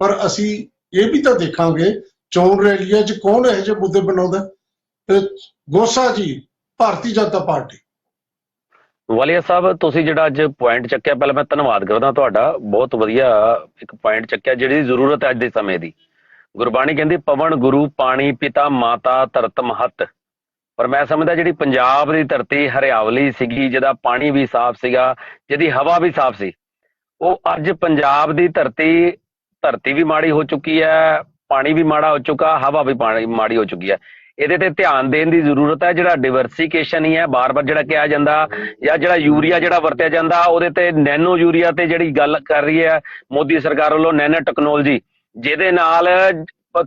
ਪਰ ਅਸੀਂ ਇਹ ਵੀ ਤਾਂ ਦੇਖਾਂਗੇ ਚੋਣ ਰੈਲੀਆਂ 'ਚ ਕੌਣ ਇਹੋ ਜਿਹੇ ਮੁੱਦੇ ਬਣਾਉਂਦਾ ਗੋਸਾ ਜੀ, ਭਾਰਤੀ ਜਨਤਾ ਪਾਰਟੀ। ਵਾਲੀਆ ਸਾਹਿਬ, ਤੁਸੀਂ ਜਿਹੜਾ ਅੱਜ ਪੁਆਇੰਟ ਚੱਕਿਆ, ਪਹਿਲਾਂ ਮੈਂ ਧੰਨਵਾਦ ਕਰਦਾ ਤੁਹਾਡਾ, ਬਹੁਤ ਵਧੀਆ ਇੱਕ ਪੁਆਇੰਟ ਚੱਕਿਆ, ਜਿਹੜੀ ਜ਼ਰੂਰਤ ਹੈ ਅੱਜ ਦੇ ਸਮੇਂ ਦੀ। ਗੁਰਬਾਣੀ ਕਹਿੰਦੀ, ਪਵਨ ਗੁਰੂ, ਪਾਣੀ ਪਿਤਾ, ਮਾਤਾ ਧਰਤ ਮਹਤ। ਪਰ ਮੈਂ ਸਮਝਦਾ ਜਿਹੜੀ ਪੰਜਾਬ ਦੀ ਧਰਤੀ ਹਰਿਆਵਲੀ ਸੀਗੀ, ਜਿਹਦਾ ਪਾਣੀ ਵੀ ਸਾਫ਼ ਸੀਗਾ, ਜਿਹਦੀ ਹਵਾ ਵੀ ਸਾਫ਼ ਸੀ, ਉਹ ਅੱਜ ਪੰਜਾਬ ਦੀ ਧਰਤੀ ਧਰਤੀ ਵੀ ਮਾੜੀ ਹੋ ਚੁੱਕੀ ਹੈ, ਪਾਣੀ ਵੀ ਮਾੜਾ ਹੋ ਚੁੱਕਾ, ਹਵਾ ਵੀ ਪਾਣੀ ਮਾੜੀ ਹੋ ਚੁੱਕੀ ਹੈ। ਇਹਦੇ ਤੇ ਧਿਆਨ ਦੇਣ ਦੀ ਜ਼ਰੂਰਤ ਹੈ, ਜਿਹੜਾ ਡਿਵਰਸੀਫਿਕੇਸ਼ਨ ਹੀ ਹੈ, ਬਾਰ-ਬਾਰ ਜਿਹੜਾ ਕਿਹਾ ਜਾਂਦਾ, ਜਾਂ ਜਿਹੜਾ ਯੂਰੀਆ ਜਿਹੜਾ ਵਰਤਿਆ ਜਾਂਦਾ, ਉਹਦੇ ਤੇ ਨੈਨੋ ਯੂਰੀਆ ਤੇ ਜਿਹੜੀ ਗੱਲ ਕਰ ਰਹੀ ਹੈ, ਮੋਦੀ ਸਰਕਾਰ ਵੱਲੋਂ ਨੈਨੋ ਟੈਕਨੋਲੋਜੀ ਜਿਹਦੇ ਨਾਲ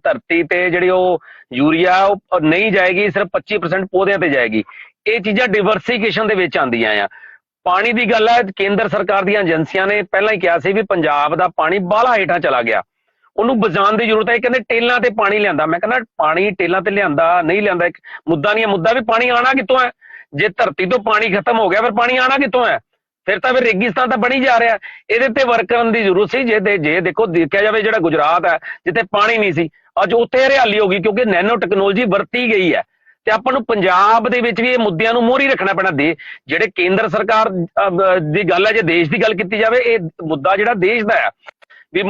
ਧਰਤੀ ਤੇ ਜਿਹੜੀ ਉਹ ਯੂਰੀਆ, ਉਹ ਨਹੀਂ ਜਾਏਗੀ, ਸਿਰਫ 25% ਪੌਦਿਆਂ ਤੇ ਜਾਏਗੀ। ਇਹ ਚੀਜ਼ਾਂ ਡਿਵਰਸੀਫਿਕੇਸ਼ਨ ਦੇ ਵਿੱਚ ਆਉਂਦੀਆਂ ਆ। ਪਾਣੀ ਦੀ ਗੱਲ ਹੈ, ਕੇਂਦਰ ਸਰਕਾਰ ਦੀਆਂ ਏਜੰਸੀਆਂ ਨੇ ਪਹਿਲਾਂ ਹੀ ਕਿਹਾ ਸੀ ਵੀ ਪੰਜਾਬ ਦਾ ਪਾਣੀ ਬਾਹਲਾ ਹੇਠਾਂ ਚਲਾ ਗਿਆ। ਉਹਨੂੰ ਬਚਾਉਣ ਦੀ ਜ਼ਰੂਰਤ ਹੈ ਕਹਿੰਦੇ ਟੇਲਾਂ ਤੇ ਪਾਣੀ ਲਿਆਂਦਾ। ਮੈਂ ਕਹਿੰਦਾ ਪਾਣੀ ਟੇਲਾਂ ਤੇ ਲਿਆਂਦਾ, ਨਹੀਂ ਲਿਆਂਦਾ, ਇੱਕ ਮੁੱਦਾ ਨਹੀਂ ਹੈ, ਮੁੱਦਾ ਵੀ ਪਾਣੀ ਆਣਾ ਕਿੱਥੋਂ ਹੈ? ਜੇ ਧਰਤੀ ਤੋਂ ਪਾਣੀ ਖਤਮ ਹੋ ਗਿਆ, ਫਿਰ ਪਾਣੀ ਆਣਾ ਕਿੱਥੋਂ ਹੈ? ਫਿਰ ਤਾਂ ਫਿਰ ਰੇਗਿਸਤਾਨ ਤਾਂ ਬਣੀ ਜਾ ਰਿਹਾ। ਇਹਦੇ ਤੇ ਵਰਕ ਕਰਨ ਦੀ ਜ਼ਰੂਰਤ ਸੀ, ਜੇ ਦੇ- ਜੇ ਦੇਖੋ, ਦੇਖਿਆ ਜਾਵੇ ਜਿਹੜਾ ਗੁਜਰਾਤ ਹੈ, ਜਿੱਥੇ ਪਾਣੀ ਨਹੀਂ ਸੀ, ਅੱਜ ਉੱਥੇ ਹਰਿਆਲੀ ਹੋ ਗਈ ਕਿਉਂਕਿ ਨੈਨੋ ਟੈਕਨੋਲੋਜੀ ਵਰਤੀ ਗਈ ਹੈ। ਤੇ ਆਪਾਂ ਨੂੰ ਪੰਜਾਬ ਦੇ ਵਿੱਚ ਵੀ ਇਹ ਮੁੱਦਿਆਂ ਨੂੰ ਮੋਹਰੀ ਰੱਖਣਾ ਪੈਣਾ ਦੇ, ਜਿਹੜੇ ਕੇਂਦਰ ਸਰਕਾਰ ਦੀ ਗੱਲ ਹੈ, ਜੇ ਦੇਸ਼ ਦੀ ਗੱਲ ਕੀਤੀ ਜਾਵੇ, ਇਹ ਮੁੱਦਾ ਜਿਹੜਾ ਦੇਸ਼ ਦਾ ਹੈ, ਵੀ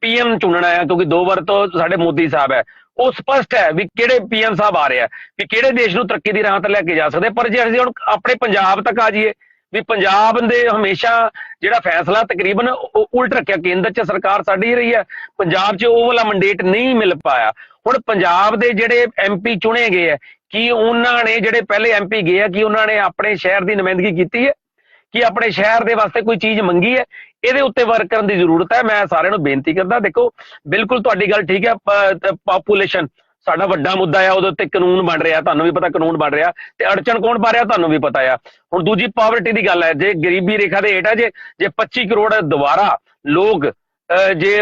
ਪੀਐਮ ਚੁਣਨਾ ਹੈ, ਕਿਉਂਕਿ ਦੋ ਵਾਰ ਤੋਂ ਸਾਡੇ ਮੋਦੀ ਸਾਹਿਬ ਹੈ, ਉਹ ਸਪਸ਼ਟ ਹੈ ਵੀ ਕਿਹੜੇ ਪੀਐਮ ਸਾਹਿਬ ਆ ਰਹੇ ਆ ਵੀ ਕਿਹੜੇ ਦੇਸ਼ ਨੂੰ ਤਰੱਕੀ ਦੀ ਰਾਹ ਤੇ ਲੈ ਕੇ ਜਾ ਸਕਦੇ, ਪਰ ਜੇ ਅਸੀਂ ਹੁਣ ਆਪਣੇ ਪੰਜਾਬ ਤੱਕ ਆ ਜਾਈਏ ਵੀ ਪੰਜਾਬ ਦੇ ਹਮੇਸ਼ਾ ਜਿਹੜਾ ਫੈਸਲਾ ਤਕਰੀਬਨ ਉਹ ਉਲਟ ਰੱਖਿਆ, ਕੇਂਦਰ 'ਚ ਸਰਕਾਰ ਸਾਡੀ ਰਹੀ ਹੈ, ਪੰਜਾਬ 'ਚ ਉਹ ਵਾਲਾ ਮੰਡੇਟ ਨਹੀਂ ਮਿਲ ਪਾਇਆ। ਹੁਣ ਪੰਜਾਬ ਦੇ ਜਿਹੜੇ ਐਮਪੀ ਚੁਣੇ ਗਏ ਹੈ, ਕੀ ਉਹਨਾਂ ਨੇ ਜਿਹੜੇ ਪਹਿਲੇ ਐਮਪੀ ਗਏ ਆ ਕੀ ਉਹਨਾਂ ਨੇ ਆਪਣੇ ਸ਼ਹਿਰ ਦੀ ਨੁਮਾਇੰਦਗੀ ਕੀਤੀ ਹੈ? ਕਿ ਆਪਣੇ ਸ਼ਹਿਰ ਦੇ ਵਾਸਤੇ ਕੋਈ ਚੀਜ਼ ਮੰਗੀ ਹੈ? ਇਹਦੇ ਉੱਤੇ ਵਰਕ ਕਰਨ ਦੀ ਜ਼ਰੂਰਤ ਹੈ। ਮੈਂ ਸਾਰਿਆਂ ਨੂੰ ਬੇਨਤੀ ਕਰਦਾ, ਦੇਖੋ, ਬਿਲਕੁਲ ਤੁਹਾਡੀ ਗੱਲ ਠੀਕ ਹੈ ਪਾਪੂਲੇਸ਼ਨ ਸਾਡਾ ਵੱਡਾ ਮੁੱਦਾ ਆ ਉਹਦੇ ਉੱਤੇ ਕਾਨੂੰਨ ਬਣ ਰਿਹਾ ਤੁਹਾਨੂੰ ਵੀ ਪਤਾ ਕਾਨੂੰਨ ਬਣ ਰਿਹਾ ਤੇ ਅੜਚਣ ਕੌਣ ਪਾ ਰਿਹਾ ਤੁਹਾਨੂੰ ਵੀ ਪਤਾ ਆ। ਹੁਣ ਦੂਜੀ ਪਾਵਰਟੀ ਦੀ ਗੱਲ ਹੈ ਜੇ ਗਰੀਬੀ ਰੇਖਾ ਦੇ ਹੇਠ ਹੈ ਜੇ ਜੇ 25 ਕਰੋੜ ਦੁਬਾਰਾ ਲੋਕ ਅਹ, ਜੇ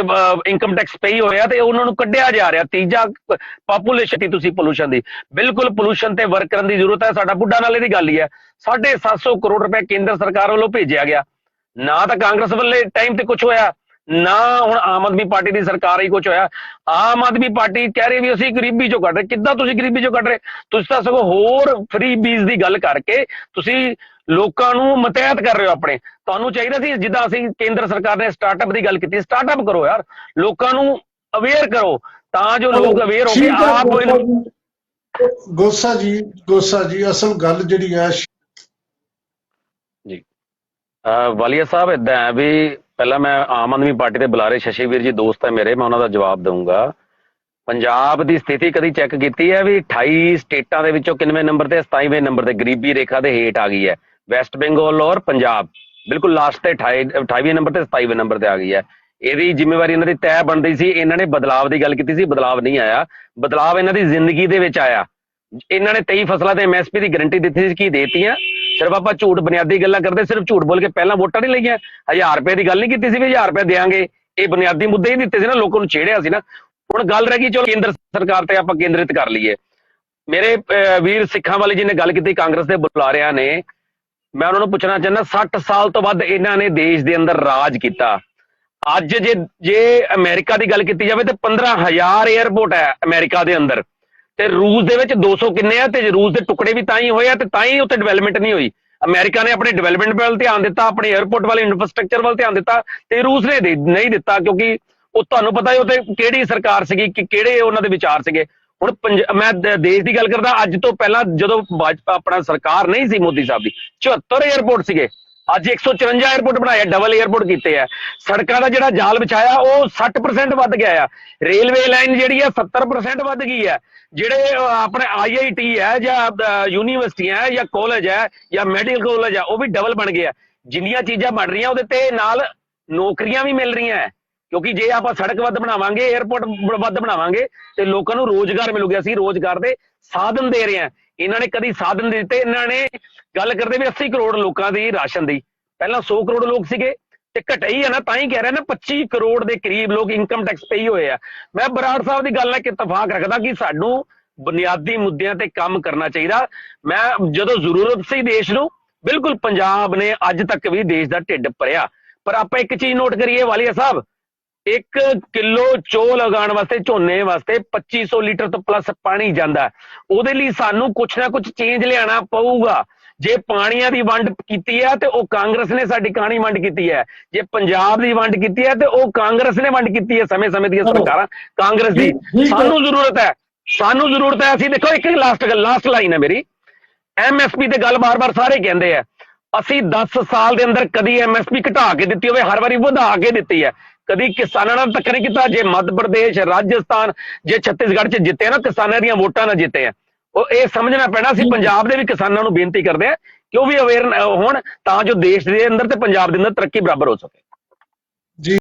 ਇਨਕਮ ਟੈਕਸ ਪੇ ਹੋਇਆ ਤੇ ਉਹਨਾਂ ਨੂੰ ਕੱਢਿਆ ਜਾ ਰਿਹਾ ਤੀਜਾ ਪਾਪੂਲੇਸ਼ਨ ਦੀ ਤੁਸੀਂ ਪੋਲੂਸ਼ਨ ਦੀ। ਬਿਲਕੁਲ ਪੋਲੂਸ਼ਨ ਤੇ ਵਰਕ ਕਰਨ ਦੀ ਜ਼ਰੂਰਤ ਹੈ ਸਾਡਾ ਬੁੱਢਾ ਨਾਲੇ ਦੀ ਗੱਲ ਹੀ ਹੈ। 750 ਕਰੋੜ ਰੁਪਏ ਕੇਂਦਰ ਸਰਕਾਰ ਵੱਲੋਂ ਭੇਜਿਆ ਗਿਆ। ਨਾ ਤਾਂ ਕਾਂਗਰਸ ਵੱਲੇ ਟਾਈਮ ਤੇ ਕੁਝ ਹੋਇਆ। ਨਾ ਹੁਣ ਆਮ ਆਦਮੀ ਪਾਰਟੀ ਦੀ ਸਰਕਾਰ ਹੀ ਕੁਝ ਹੋਇਆ। ਆਮ ਆਦਮੀ ਪਾਰਟੀ ਕਹਿ ਰਹੀ ਵੀ ਅਸੀਂ ਗਰੀਬੀ ਚੋਂ ਕੱਢ ਰਹੇ। ਕਿੱਦਾਂ ਤੁਸੀਂ ਗਰੀਬੀ ਚੋਂ ਕੱਢ ਰਹੇ? ਤੁਸੀਂ ਤਾਂ ਸਗੋਂ ਹੋਰ ਫ੍ਰੀ ਬੀਜ ਦੀ ਗੱਲ ਕਰਕੇ ਤੁਸੀਂ ਲੋਕਾਂ ਨੂੰ ਮਤਹਿਤ ਕਰ ਰਹੇ ਹੋ ਆਪਣੇ। ਤੁਹਾਨੂੰ ਚਾਹੀਦਾ ਸੀ ਜਿੱਦਾਂ ਅਸੀਂ ਕੇਂਦਰ ਸਰਕਾਰ ਨੇ ਸਟਾਰਟਅਪ ਦੀ ਗੱਲ ਕੀਤੀ। ਸਟਾਰਟਅਪ ਕਰੋ ਯਾਰ। ਲੋਕਾਂ ਨੂੰ ਅਵੇਅਰ ਕਰੋ। ਤਾਂ ਜੋ ਲੋਕ ਅਵੇਅਰ ਹੋ ਕੇ ਆਪ ਗੋਸਾ ਜੀ। ਗੋਸਾ ਜੀ ਗੋਸਾ ਜੀ ਅਸਲ ਗੱਲ ਜਿਹੜੀ ਹੈ ਅਹ ਵਾਲੀਆ ਸਾਹਿਬ ਇਦਾਂ ਹੈ ਵੀ ਪਹਿਲਾਂ ਮੈਂ ਆਮ ਆਦਮੀ ਪਾਰਟੀ ਦੇ ਬੁਲਾਰੇ ਸ਼ਸ਼ੀ ਵੀਰ ਜੀ ਦੋਸਤ ਹੈ ਮੇਰੇ, ਮੈਂ ਉਹਨਾਂ ਦਾ ਜਵਾਬ ਦਊਂਗਾ। ਪੰਜਾਬ ਦੀ ਸਥਿਤੀ ਕਦੀ ਚੈੱਕ ਕੀਤੀ ਹੈ ਵੀ 28 ਸਟੇਟਾਂ ਦੇ ਵਿੱਚੋਂ ਕਿੰਨਵੇਂ ਨੰਬਰ ਤੇ 27ਵੇਂ ਨੰਬਰ ਤੇ ਗਰੀਬੀ ਰੇਖਾ ਦੇ ਹੇਠ ਆ ਗਈ ਹੈ? ਵੈਸਟ ਬੰਗਾਲ ਔਰ ਪੰਜਾਬ। ਬਿਲਕੁਲ ਲਾਸਟ ਤੇ 28 28ਵੇਂ ਨੰਬਰ ਤੇ 27ਵੇਂ ਨੰਬਰ ਤੇ ਆ ਗਈ ਹੈ। ਇਹਦੀ ਜ਼ਿੰਮੇਵਾਰੀ ਇਹਨਾਂ ਦੀ ਤੈਅ ਬਣਦੀ ਸੀ। ਇਹਨਾਂ ਨੇ ਬਦਲਾਵ ਦੀ ਗੱਲ ਕੀਤੀ ਸੀ, ਬਦਲਾਵ ਨਹੀਂ ਆਇਆ। ਬਦਲਾਵ ਇਹਨਾਂ ਦੀ ਜ਼ਿੰਦਗੀ ਦੇ ਵਿੱਚ ਆਇਆ। ਇਹਨਾਂ ਨੇ 23 ਫਸਲਾਂ ਤੇ ਐਮਐਸਪੀ ਦੀ ਗਾਰੰਟੀ ਦਿੱਤੀ ਸੀ, ਕੀ ਦੇਤੀਆਂ? ਸਿਰਫ ਆਪਾਂ ਝੂਠ ਬੁਨਿਆਦੀ ਗੱਲਾਂ ਕਰਦੇ ਸਿਰਫ ਝੂਠ ਬੋਲ ਕੇ ਪਹਿਲਾਂ ਵੋਟਾਂ ਨਹੀਂ ਲਈਆਂ। 1000 ਰੁਪਏ ਦੀ ਗੱਲ ਨਹੀਂ ਕੀਤੀ ਸੀ ਵੀ 1000 ਰੁਪਏ ਦੇਾਂਗੇ ਇਹ ਬੁਨਿਆਦੀ ਮੁੱਦੇ ਹੀ ਦਿੱਤੇ ਸੀ ਨਾ ਲੋਕਾਂ ਨੂੰ ਛੇੜਿਆ ਸੀ ਨਾ। ਹੁਣ ਗੱਲ ਰਹਿ ਗਈ ਚਲੋ ਕੇਂਦਰ ਸਰਕਾਰ ਤੇ ਆਪਾਂ ਕੇਂਦਰਿਤ ਕਰ ਲਈਏ। ਮੇਰੇ ਅਹ, ਵੀਰ ਸਿੱਖਾਂ ਵਾਲੇ ਜੀ ਨੇ ਗੱਲ ਕੀਤੀ ਕਾਂਗਰਸ ਦੇ ਬੁਲਾਰਿਆਂ ਨੇ ਮੈਂ ਉਹਨਾਂ ਨੂੰ ਪੁੱਛਣਾ ਚਾਹੁੰਦਾ 60 ਸਾਲ ਤੋਂ ਵੱਧ ਇਹਨਾਂ ਨੇ ਦੇਸ਼ ਦੇ ਅੰਦਰ ਰਾਜ ਕੀਤਾ। ਅੱਜ ਜੇ ਜੇ ਅਮਰੀਕਾ ਦੀ ਗੱਲ ਕੀਤੀ ਜਾਵੇ ਤੇ 15000 에ਅਰਪੋਰਟ ਹੈ ਅਮਰੀਕਾ ਦੇ ਅੰਦਰ। ਤੇ ਰੂਸ ਦੇ ਵਿੱਚ 200 ਕਿੰਨੇ ਆ ਤੇ ਰੂਸ ਦੇ ਟੁਕੜੇ ਵੀ ਤਾਂ ਹੀ ਹੋਏ ਆ ਤੇ ਤਾਂ ਹੀ ਉੱਥੇ ਡਿਵੈਲਪਮੈਂਟ ਨਹੀਂ ਹੋਈ। ਅਮਰੀਕਾ ਨੇ ਆਪਣੇ ਡਿਵੈਲਪਮੈਂਟ ਵੱਲ ਧਿਆਨ ਦਿੱਤਾ, ਆਪਣੇ 에ਅਰਪੋਰਟ ਵਾਲੇ ਇਨਫਰਾਸਟ੍ਰਕਚਰ ਵੱਲ ਧਿਆਨ ਦਿੱਤਾ ਤੇ ਰੂਸ ਨੇ ਨਹੀਂ ਦਿੱਤਾ ਕਿਉਂਕਿ ਉਹ ਤੁਹਾਨੂੰ ਪਤਾ ਹੀ ਉੱਥੇ ਕਿਹੜੀ ਸਰਕਾਰ ਸੀਗੀ ਕਿ ਕਿਹੜੇ ਉਹਨਾਂ ਦੇ ਵਿਚਾਰ ਸੀਗੇ। ਹੁਣ ਪੰਜ- ਮੈਂ ਦੇਸ਼ ਦੀ ਗੱਲ ਕਰਦਾ, ਅੱਜ ਤੋਂ ਪਹਿਲਾਂ ਜਦੋਂ ਬਾਜ- ਆਪਣਾ ਸਰਕਾਰ ਨਹੀਂ ਸੀ ਮੋਦੀ ਸਾਹਿਬ ਦੀ 74 에ਅਰਪੋਰਟ ਸੀਗੇ। ਅੱਜ 154 에ਅਰਪੋਰਟ ਬਣਾਇਆ ਡਬਲ 에ਅਰਪੋਰਟ ਕੀਤੇ ਆ। ਸੜਕਾਂ ਦਾ ਜਿਹੜਾ ਜਾਲ ਵਿਛਾਇਆ ਉਹ 60% ਵੱਧ ਗਿਆ ਆ। ਰੇਲਵੇ ਲਾਈਨ ਜਿਹੜੀ ਆ 70% ਵੱਧ ਗਈ ਹੈ ਜਿਹੜੇ ਅਹ, ਆਪਣੇ ਆਈਆਈਟੀ ਹੈ ਜਾਂ ਯੂਨੀਵਰਸਿਟੀਆਂ ਹੈ ਜਾਂ ਕਾਲਜ ਹੈ ਜਾਂ ਮੈਡੀਕਲ ਕਾਲਜ ਹੈ ਉਹ ਵੀ ਡਬਲ ਬਣ ਗਿਆ ਜਿੰਨੀਆਂ ਚੀਜ਼ਾਂ ਬਣ ਰਹੀਆਂ ਉਹਦੇ ਤੇ ਨਾਲ ਨੌਕਰੀਆਂ ਵੀ ਮਿਲ ਰਹੀਆਂ ਕਿਉਂਕਿ ਜੇ ਆਪਾਂ ਸੜਕ ਵੱਧ ਬਣਾਵਾਂਗੇ 에ਅਰਪੋਰਟ ਵੱਧ ਬਣਾਵਾਂਗੇ, ਤੇ ਲੋਕਾਂ ਨੂੰ ਰੋਜ਼ਗਾਰ ਮਿਲੂਗਾ ਅਸੀਂ ਰੋਜ਼ਗਾਰ ਦੇ ਸਾਧਨ ਦੇ ਰਹੇ ਹਾਂ। ਇਹਨਾਂ ਨੇ ਕਦੀ ਸਾਧਨ ਨਹੀਂ ਦਿੱਤੇ, ਇਹਨਾਂ ਨੇ ਗੱਲ ਕਰਦੇ ਵੀ 80 ਕਰੋੜ ਲੋਕਾਂ ਦੀ ਰਾਸ਼ਨ ਦੀ। ਪਹਿਲਾਂ 100 ਕਰੋੜ ਲੋਕ ਸੀਗੇ, ਤੇ ਘਟੇ ਹੈ ਨਾ, ਤਾਂ ਹੀ ਕਹਿ ਰਿਹਾ ਨਾ 25 ਕਰੋੜ ਦੇ ਕਰੀਬ ਲੋਕ ਇਨਕਮ ਟੈਕਸ ਪੇ ਹੋਏ ਆ। ਮੈਂ ਬਰਾੜ ਸਾਹਿਬ ਦੀ ਗੱਲ ਨਾਲ ਕਿ ਇਤਫਾਕ ਰੱਖਦਾ ਕਿ ਸਾਨੂੰ ਬੁਨਿਆਦੀ ਮੁੱਦਿਆਂ ਤੇ ਕੰਮ ਕਰਨਾ ਚਾਹੀਦਾ। ਮੈਂ ਜਦੋਂ ਜ਼ਰੂਰਤ ਸੀ ਦੇਸ਼ ਨੂੰ, ਬਿਲਕੁਲ ਪੰਜਾਬ ਨੇ ਅੱਜ ਤੱਕ ਵੀ ਦੇਸ਼ ਦਾ ਢਿੱਡ ਭਰਿਆ। ਪਰ ਆਪਾਂ ਇੱਕ ਚੀਜ਼ ਨੋਟ ਕਰੀਏ, ਵਾਲੀਆ ਸਾਹਿਬ 1 ਕਿਲੋ ਚੋਲ ਉਗਾਉਣ ਵਾਸਤੇ ਝੋਨੇ ਵਾਸਤੇ 2500 ਲੀਟਰ ਤੋਂ ਪਲੱਸ ਪਾਣੀ ਜਾਂਦਾ ਹੈ। ਉਹਦੇ ਲਈ ਸਾਨੂੰ ਕੁਛ ਨਾ ਕੁਛ ਚੇਂਜ ਲਿਆਉਣਾ ਪਊਗਾ। ਜੇ ਪਾਣੀਆਂ ਦੀ ਵੰਡ ਕੀਤੀ ਹੈ ਤੇ ਉਹ ਕਾਂਗਰਸ ਨੇ ਸਾਡੀ ਕਹਾਣੀ ਵੰਡ ਕੀਤੀ ਹੈ। ਜੇ ਪੰਜਾਬ ਦੀ ਵੰਡ ਕੀਤੀ ਹੈ ਤੇ ਉਹ ਕਾਂਗਰਸ ਨੇ ਵੰਡ ਕੀਤੀ ਹੈ ਸਮੇਂ-ਸਮੇਂ ਦੀਆਂ। ਸਰਕਾਰਾਂ। ਕਾਂਗਰਸ ਦੀ। ਹੈ। ਸਾਨੂੰ ਜ਼ਰੂਰਤ ਹੈ। ਸਾਨੂੰ ਜ਼ਰੂਰਤ ਹੈ। ਅਸੀਂ ਦੇਖੋ ਇੱਕ ਲਾਸਟ ਲਾਸਟ ਲਾਈਨ ਹੈ ਮੇਰੀ। ਐਮਐਸਪੀ ਤੇ ਗੱਲ ਬਾਰ-ਬਾਰ ਸਾਰੇ ਕਹਿੰਦੇ ਆ। ਅਸੀਂ 10 ਸਾਲ ਦੇ ਅੰਦਰ ਕਦੀ ਐਮਐਸਪੀ ਘਟਾ ਕੇ ਦਿੱਤੀ ਹੋਵੇ ਹਰ ਵਾਰੀ ਵਧਾ ਕੇ ਦਿੱਤੀ ਹੈ। ਕਦੀ ਕਿਸਾਨਾਂ ਨਾਲ ਤੱਕ ਨਹੀਂ ਕੀਤਾ, ਜੇ ਮੱਧ ਪ੍ਰਦੇਸ਼, ਰਾਜਸਥਾਨ, ਜੇ ਛੱਤੀਸਗੜ੍ਹ ਚ ਜਿੱਤੇ ਨਾ, ਕਿਸਾਨਾਂ ਦੀਆਂ ਵੋਟਾਂ ਨਾਲ ਜਿੱਤੇ ਆ। ਉਹ ਇਹ ਸਮਝਣਾ ਪੈਣਾ ਸੀ, ਪੰਜਾਬ ਦੇ ਵੀ ਕਿਸਾਨਾਂ ਨੂੰ ਬੇਨਤੀ ਕਰਦੇ ਆ ਕਿ ਉਹ ਵੀ ਅਵੇਅਰ ਹੋਣ, ਤਾਂ ਜੋ ਦੇਸ਼ ਦੇ ਅੰਦਰ ਤੇ ਪੰਜਾਬ ਦੇ ਅੰਦਰ ਤਰੱਕੀ ਬਰਾਬਰ ਹੋ ਸਕੇ। ਜੀ